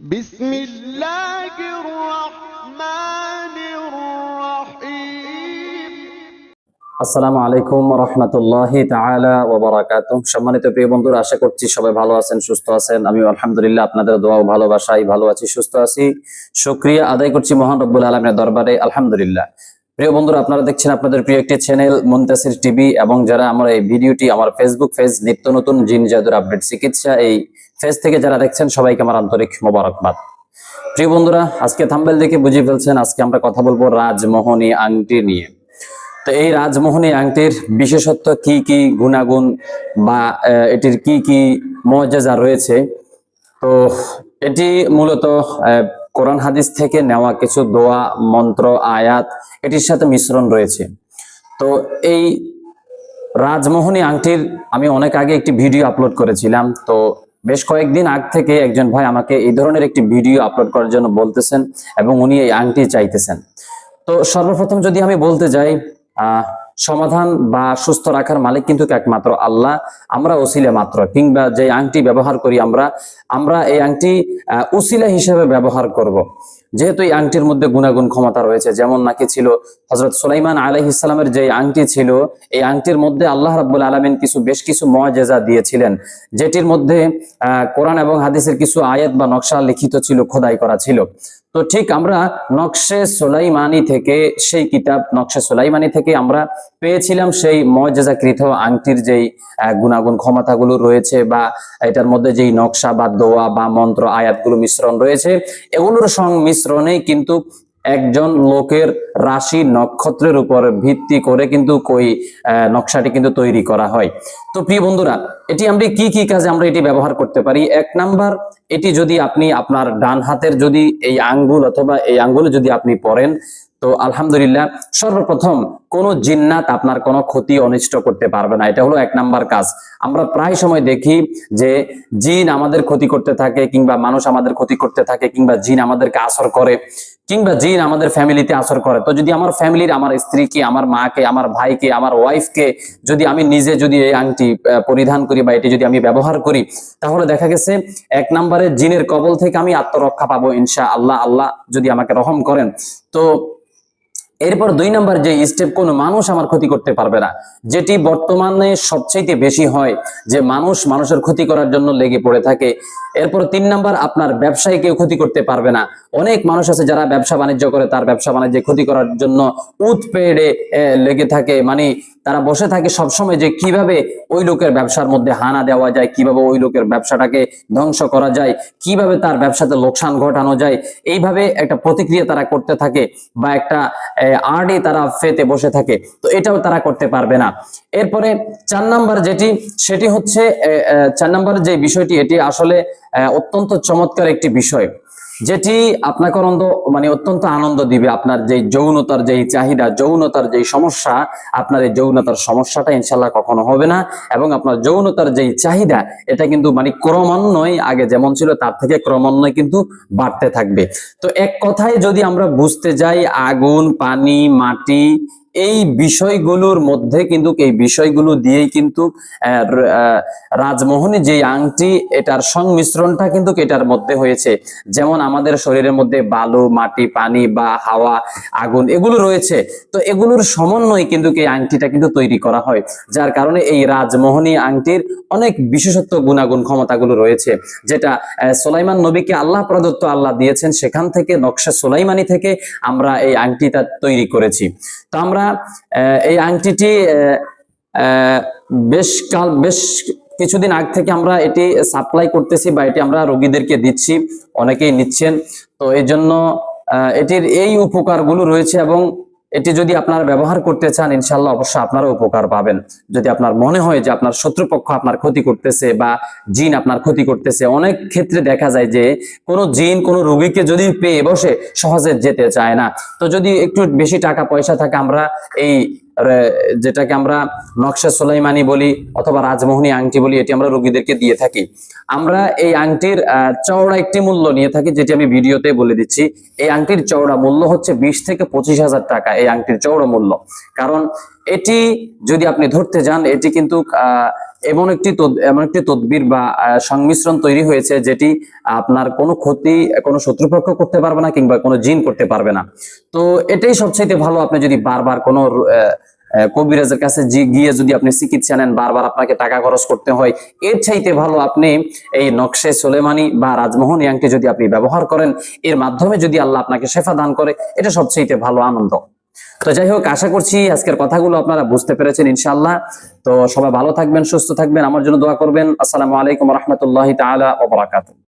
بسم الله الرحمن الرحيم আসসালামু আলাইকুম রহমতুল্লাহ তাআলা ওয়া বারাকাতুহু সম্মানিত প্রিয় বন্ধুরা আশা করছি সবাই ভালো আছেন সুস্থ আছেন আমি আলহামদুলিল্লাহ আপনাদের দোয়া ও ভালোবাসায় ভালো আছি সুস্থ আছি শুকরিয়া আদায় করছি মহান রব্বুল আলমের দরবারে আলহামদুলিল্লাহ প্রিয় বন্ধুরা, আপনারা দেখছেন আপনাদের প্রিয় একটি চ্যানেল মুনতাসির টিভি এবং যারা আমার এই ভিডিওটি আমার ফেসবুক পেজ নিত্য নতুন জিন জাদুর আপডেট চিকিৎসা এই পেজ থেকে যারা দেখছেন, সবাইকে আমার আন্তরিক মোবারকবাদ। প্রিয় বন্ধুরা, আজকে থাম্বেল দেখে বুঝে ফেলছেন, আজকে আমরা কথা বলব রাজমোহনী আংটি নিয়ে। তো এই রাজমোহনী আংটির বিশেষত্ব কি কি গুণাগুণ বা এটির কি কি মর্যাদা রয়েছে? তো এটি মূলত কোরআন হাদিস থেকে নেওয়া কিছু দোয়া, মন্ত্র, আয়াত, এটির সাথে মিশ্রণ রয়েছে। তো এই রাজমোহনী আংটির আমি অনেক আগে একটি ভিডিও আপলোড করেছিলাম। তো বেশ কয়েকদিন আগ থেকে একজন ভাই আমাকে এই ধরনের একটি ভিডিও আপলোড করার জন্য বলতেছেন এবং উনি এই আংটি চাইতেছেন। তো সর্বপ্রথম যদি আমি বলতে যাই সমাধান বা সুস্থ রাখার মালিক কিন্তু একমাত্র আল্লাহ আমরা ওসিলা মাত্র, কিংবা যে আংটি ব্যবহার করি আমরা আমরা এই আংটি উসিলা হিসেবে ব্যবহার করব। যেহেতু এই আংটির মধ্যে গুণাগুণ ক্ষমতা রয়েছে, যেমন নাকি ছিল হজরত সুলাইমান আলাইহিসালামের যে আংটি ছিল, এই আংটির মধ্যে আল্লাহ রাব্বুল আলমিন কিছু, বেশ কিছু মজেজা দিয়েছিলেন, যেটির মধ্যে কোরআন এবং হাদিসের কিছু আয়াত বা নকশা লিখিত ছিল, খোদাই করা ছিল। তো ঠিক আমরা নকশে সোলাইমানি থেকে, সেই কিতাব নকশে সোলাইমানি থেকে আমরা পেয়েছিলাম সেই মজেজাকৃত আংটির যেই গুণাগুণ ক্ষমতাগুলো রয়েছে বা এটার মধ্যে যেই নকশা বা দোয়া বা মন্ত্র, আয়াতগুলো মিশ্রণ রয়েছে, এগুলোর সংমিশ্রণেই কিন্তু একজন লোকের রাশি নক্ষত্রের উপর ভিত্তি করে কিন্তু কই নকশাটি কিন্তু তৈরি করা হয়। তো প্রিয় বন্ধুরা, এটি আমরা কি কি কাজে আমরা এটি ব্যবহার করতে পারি? এক নাম্বার, এটি যদি আপনি আপনার ডান হাতের যদি এই আঙ্গুল অথবা এই আঙ্গুলে যদি আপনি পড়েন, তো আলহামদুলিল্লাহ সর্বপ্রথম কোন জিন্নাত আপনার কোনো ক্ষতি অনিষ্ট করতে পারবে না। এটা হলো এক নাম্বার কাজ। আমরা প্রায় সময় দেখি যে জিন আমাদের ক্ষতি করতে থাকে কিংবা মানুষ আমাদের ক্ষতি করতে থাকে কিংবা জিন আমাদেরকে আসর করে কিংবা জিন আমাদের ফ্যামিলিতে আসর করে। তো যদি আমার ফ্যামিলির, আমার স্ত্রীকে, আমার মাকে, আমার ভাইকে, আমার ওয়াইফকে যদি আমি নিজে যদি এই আংটি পরিধান করি বা এটি যদি আমি ব্যবহার করি, তাহলে দেখা গেছে এক নম্বরে জিনের কবল থেকে আমি আত্মরক্ষা পাবো ইনশা আল্লাহ আল্লাহ যদি আমাকে রহম করেন। তো এরপর দুই নাম্বার যে স্টেপ কোনো মানুষ আমার ক্ষতি করতে পারবে না। যেটি বর্তমানে সবচেয়ে বেশি হয়, যে মানুষ মানুষের ক্ষতি করার জন্য লেগে পড়ে থাকে। এরপর তিন নাম্বার, আপনার ব্যবসায় কেউ ক্ষতি করতে পারবে না। অনেক মানুষ আছে যারা ব্যবসা বাণিজ্য করে, তার ব্যবসা বাণিজ্যে ক্ষতি করার জন্য উৎপেড়ে লেগে থাকে। মানে তারা বসে থাকে সবসময় যে কীভাবে ওই লোকের ব্যবসার মধ্যে হানা দেওয়া যায়, কীভাবে ওই লোকের ব্যবসাটাকে ধ্বংস করা যায়, কীভাবে তার ব্যবসাতে লোকসান ঘটানো যায়। এইভাবে একটা প্রতিক্রিয়া তারা করতে থাকে বা একটা আর্ডে তারা ফেতে বসে থাকে। তো এটাও তারা করতে পারবে না। এরপরে চার নাম্বার যেটি, সেটি হচ্ছে চার নাম্বার যে বিষয়টি, এটি আসলে অত্যন্ত চমৎকার একটি বিষয়। যেটি আপনাকে আনন্দ মানে অত্যন্ত আনন্দ দিবে। আপনার যে যৌনতার যেই চাহিদা, যৌনতার যেই সমস্যা, আপনার এই যৌনতার সমস্যাটা ইনশাল্লাহ কখনো হবে না। এবং আপনার যৌনতার যেই চাহিদা, এটা কিন্তু মানে ক্রমান্বয়ে আগে যেমন ছিল, তার থেকে ক্রমান্বয়ে কিন্তু বাড়তে থাকবে। তো এক কথায় যদি আমরা বুঝতে যাই, আগুন, পানি, মাটি এই বিষয়গুলোর মধ্যে কিন্তু, এই বিষয়গুলো দিয়েই কিন্তু রাজমোহনী যে আংটি, এটার সংমিশ্রণটা কিন্তু এটার মধ্যে হয়েছে। যেমন আমাদের শরীরের মধ্যে বালু, মাটি, পানি বা হাওয়া, আগুন এগুলো রয়েছে। তো এগুলোর সমন্বয়ে কিন্তু এই আংটিটা কিন্তু তৈরি করা হয়, যার কারণে এই রাজমোহনী আংটির অনেক বিশেষত্ব, গুণাগুণ, ক্ষমতাগুলো রয়েছে। যেটা সোলাইমান নবীকে আল্লাহ প্রদত্ত আল্লাহ দিয়েছেন, সেখান থেকে নকশা সোলাইমানি থেকে আমরা এই আংটিটা তৈরি করেছি। তো আমরা আহ, এই আংটিটি বেশ কাল বেশ কিছুদিন আগ থেকে আমরা এটি সাপ্লাই করতেছি বা এটি আমরা রোগীদেরকে দিচ্ছি অনেকেই নিচ্ছেন। তো এই জন্য এটির এই উপকারগুলো রয়েছে এবং এটি যদি আপনারা ব্যবহার করতে চান ইনশাল্লাহ অবশ্যই আপনারা উপকার পাবেন। যদি আপনার মনে হয় যে আপনার শত্রুপক্ষ আপনার ক্ষতি করতেছে বা জিন আপনার ক্ষতি করতেছে, অনেক ক্ষেত্রে দেখা যায় যে কোনো জিন, কোনো রোগীকে যদি পেয়ে বসে, সহজে যেতে চায় না। তো যদি একটু বেশি টাকা পয়সা থাকে, আমরা এই যেটাকে আমরা নকশা সোলাইমানি বলি অথবা রাজমোহনী আংটি বলি, এটি আমরা রোগীদেরকে দিয়ে থাকি। আমরা এই আংটির চওড়া একটি মূল্য নিয়ে থাকি, যেটি আমি ভিডিওতে বলে দিচ্ছি। এই আংটির চওড়া মূল্য হচ্ছে বিশ থেকে পঁচিশ হাজার টাকা, এই আংটির চওড়া মূল্য। কারণ এটি যদি আপনি ধরতে যান, এটি কিন্তু এমন একটি এমন একটি তদবির বা সংমিশ্রণ তৈরি হয়েছে যেটি আপনার কোনো ক্ষতি, কোনো শত্রুপক্ষ করতে পারবে না কিংবা কোনো জিন করতে পারবে না। তো এটাই সবচাইতে ভালো, আপনি যদি বারবার কোনো কবিরাজের কাছে গিয়ে যদি আপনি চিকিৎসা নেন, বারবার আপনাকে টাকা খরচ করতে হয়, এর চাইতে ভালো আপনি এই নকশে সোলেমানি বা রাজমোহন ইয়াংকে যদি আপনি ব্যবহার করেন, এর মাধ্যমে যদি আল্লাহ আপনাকে শেফা দান করে, এটা সবচাইতে ভালো, আনন্দ। তো যাই হোক, আশা করছি আজকের কথাগুলো আপনারা বুঝতে পেরেছেন ইনশাল্লাহ তো সবাই ভালো থাকবেন, সুস্থ থাকবেন, আমার জন্য দোয়া করবেন। আসসালামু আলাইকুম রহমতুল্লাহ তালা ওয়া বারাকাতুহু।